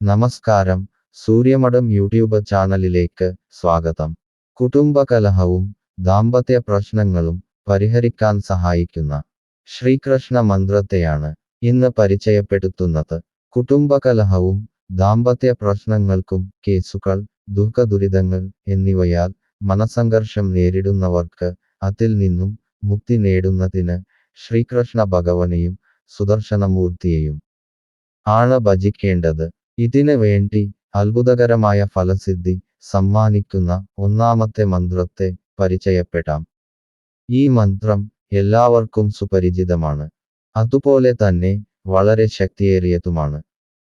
നമസ്കാരം. സൂര്യമഠം യൂട്യൂബ് ചാനലിലേക്ക് സ്വാഗതം. കുടുംബകലഹവും ദാമ്പത്യ പ്രശ്നങ്ങളും പരിഹരിക്കാൻ സഹായിക്കുന്ന ശ്രീകൃഷ്ണ മന്ത്രത്തെയാണ് ഇന്ന് പരിചയപ്പെടുത്തുന്നത്. കുടുംബകലഹവും ദാമ്പത്യ പ്രശ്നങ്ങൾക്കും കേസുകൾ ദുഃഖദുരിതങ്ങൾ എന്നിവയാൽ മനസംഘർഷം നേരിടുന്നവർക്ക് അതിൽ നിന്നും മുക്തി നേടുന്നതിന് ശ്രീകൃഷ്ണ ഭഗവനെയും സുദർശനമൂർത്തിയെയും ആണ് ഭജിക്കേണ്ടത്. ഇതിന് വേണ്ടി അത്ഭുതകരമായ ഫലസിദ്ധി സമ്മാനിക്കുന്ന ഒന്നാമത്തെ മന്ത്രത്തെ പരിചയപ്പെടാം. ഈ മന്ത്രം എല്ലാവർക്കും സുപരിചിതമാണ്. അതുപോലെ തന്നെ വളരെ ശക്തിയേറിയതുമാണ്.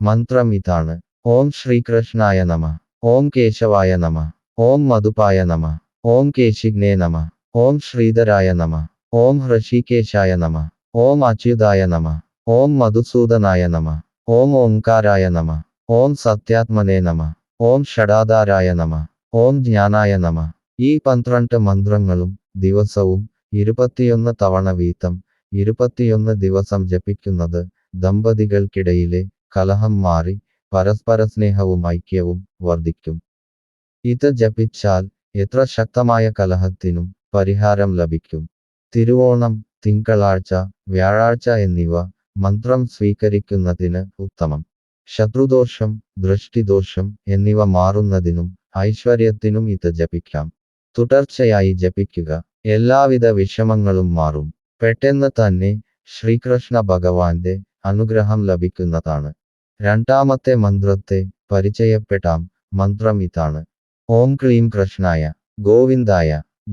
മന്ത്രം ഇതാണ്. ഓം ശ്രീകൃഷ്ണായ നമ. ഓം കേശവായ നമ. ഓം മധുപായ നമ. ഓം കേശിഗ്നേ നമ. ഓം ശ്രീധരായ നമ. ഓം ഹൃഷികേശായ നമ. ഓം അച്യുതായ നമ. ഓം മധുസൂദനായ നമ. ഓം ഓംകാരായ നമ. ഓം സത്യാത്മനേ നമ. ഓം ഷടാധാരായ നമ. ഓം ജ്ഞാനായ നമ. ഈ പന്ത്രണ്ട് മന്ത്രങ്ങളും ദിവസവും ഇരുപത്തിയൊന്ന് തവണ വീതം ഇരുപത്തിയൊന്ന് ദിവസം ജപിക്കുന്നത് ദമ്പതികൾക്കിടയിലെ കലഹം മാറി പരസ്പര സ്നേഹവും ഐക്യവും വർദ്ധിക്കും. ഇത് ജപിച്ചാൽ എത്ര ശക്തമായ കലഹത്തിനും പരിഹാരം ലഭിക്കും. തിരുവോണം തിങ്കളാഴ്ച വ്യാഴാഴ്ച എന്നിവ മന്ത്രം സ്വീകരിക്കുന്നതിന് ഉത്തമം. ശത്രുദോഷം ദൃഷ്ടിദോഷം എന്നിവ മാറുന്നതിനും ഐശ്വര്യത്തിനും ഇത് ജപിക്കാം. തുടർച്ചയായി ജപിക്കുക. എല്ലാവിധ വിഷമങ്ങളും മാറും. പെട്ടെന്ന് തന്നെ ശ്രീകൃഷ്ണ ഭഗവാന്റെ അനുഗ്രഹം ലഭിക്കുന്നതാണ്. രണ്ടാമത്തെ മന്ത്രത്തെ പരിചയപ്പെടാം. മന്ത്രം ഇതാണ്. ഓം ക്ലീം കൃഷ്ണായ ഗോവിന്ദായ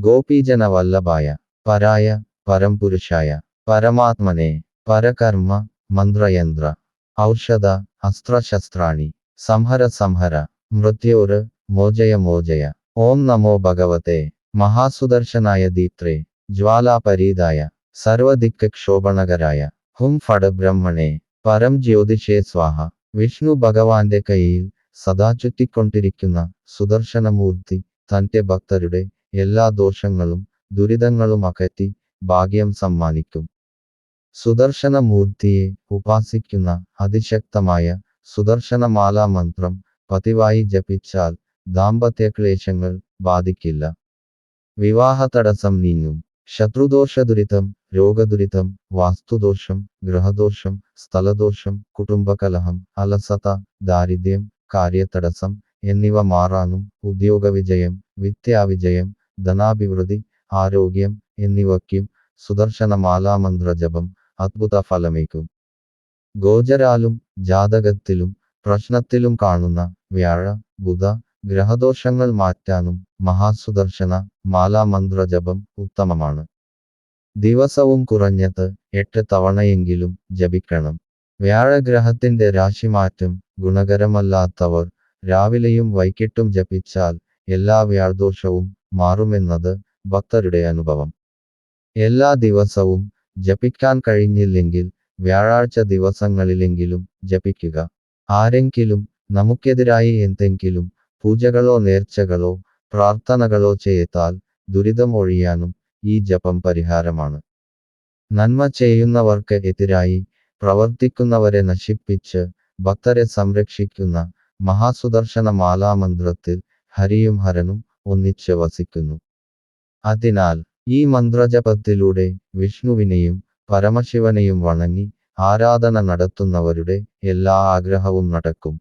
ഗോപീജന വല്ലഭായ പരായ പരംപുരുഷായ പരമാത്മനെ പരകർമ്മ മന്ത്രയന്ത്ര. ഔഷധ അസ്ത്രശസ്ത്രാണി സംഹര സംഹര മൃത്യോര് മോചയ മോചയ ഓം നമോ ഭഗവത്തെ മഹാസുദർശനായ ദീപ്ത്രേ ജ്വാലാപരീതായ സർവദിക്ക ക്ഷോഭണകരായ ഹും ഫട് ബ്രഹ്മണേ. പരം ജ്യോതിഷേ സ്വാഹ. വിഷ്ണു ഭഗവാന്റെ കയ്യിൽ സദാ ചുറ്റിക്കൊണ്ടിരിക്കുന്ന സുദർശനമൂർത്തി തന്റെ ഭക്തരുടെ എല്ലാ ദോഷങ്ങളും ദുരിതങ്ങളും അകറ്റി ഭാഗ്യം സമ്മാനിക്കും. സുദർശനമൂർത്തിയെ ഉപാസിക്കുന്ന അതിശക്തമായ സുദർശനമാല മന്ത്രം പതിവായി ജപിച്ചാൽ ദാമ്പത്യക്ലേശങ്ങൾ ബാധിക്കില്ല. വിവാഹ തടസ്സം നീങ്ങും. ശത്രുദോഷദുരിതം രോഗദുരിതം വാസ്തുദോഷം ഗൃഹദോഷം സ്ഥലദോഷം കുടുംബകലഹം അലസത ദാരിദ്ര്യം കാര്യതടസ്സം എന്നിവ മാറാനും ഉദ്യോഗവിജയം വിദ്യാവിജയം ധനാഭിവൃദ്ധി ആരോഗ്യം എന്നിവയ്ക്കും സുദർശനമാലാമന്ത്ര ജപം അദ്ഭുത ഫലമേക്കും ഗോചരാലും ജാതകത്തിലും പ്രശ്നത്തിലും കാണുന്ന വ്യാഴ ബുധ ഗ്രഹദോഷങ്ങൾ മാറ്റാനും മഹാസുദർശന മാലാമന്ത്രജപം ഉത്തമമാണ്. ദിവസവും കുറഞ്ഞത് എട്ട് തവണയെങ്കിലും ജപിക്കണം. വ്യാഴഗ്രഹത്തിന്റെ രാശിമാറ്റം ഗുണകരമല്ലാത്തവർ രാവിലെയും വൈകിട്ടും ജപിച്ചാൽ എല്ലാ വ്യാഴദോഷവും മാറുമെന്നത് ഭക്തരുടെ അനുഭവം. എല്ലാ ദിവസവും ജപിക്കാൻ കഴിഞ്ഞില്ലെങ്കിൽ വ്യാഴാഴ്ച ദിവസങ്ങളിലെങ്കിലും ജപിക്കുക. ആരെങ്കിലും നമുക്കെതിരായി എന്തെങ്കിലും പൂജകളോ നേർച്ചകളോ പ്രാർത്ഥനകളോ ചെയ്താൽ ദുരിതം ഒഴിയാനും ഈ ജപം പരിഹാരമാണ്. നന്മ ചെയ്യുന്നവർക്ക് എതിരായി പ്രവർത്തിക്കുന്നവരെ നശിപ്പിച്ച് ഭക്തരെ സംരക്ഷിക്കുന്ന മഹാസുദർശന മാലാമന്ത്രത്തിൽ ഹരിയും ഹരനും ഒന്നിച്ച് വസിക്കുന്നു. അതിനാൽ ഈ മന്ത്രജപത്തിലൂടെ വിഷ്ണുവിനെയും പരമശിവനെയും വണങ്ങി ആരാധന നടത്തുന്നവരുടെ എല്ലാ ആഗ്രഹവും നടക്കും.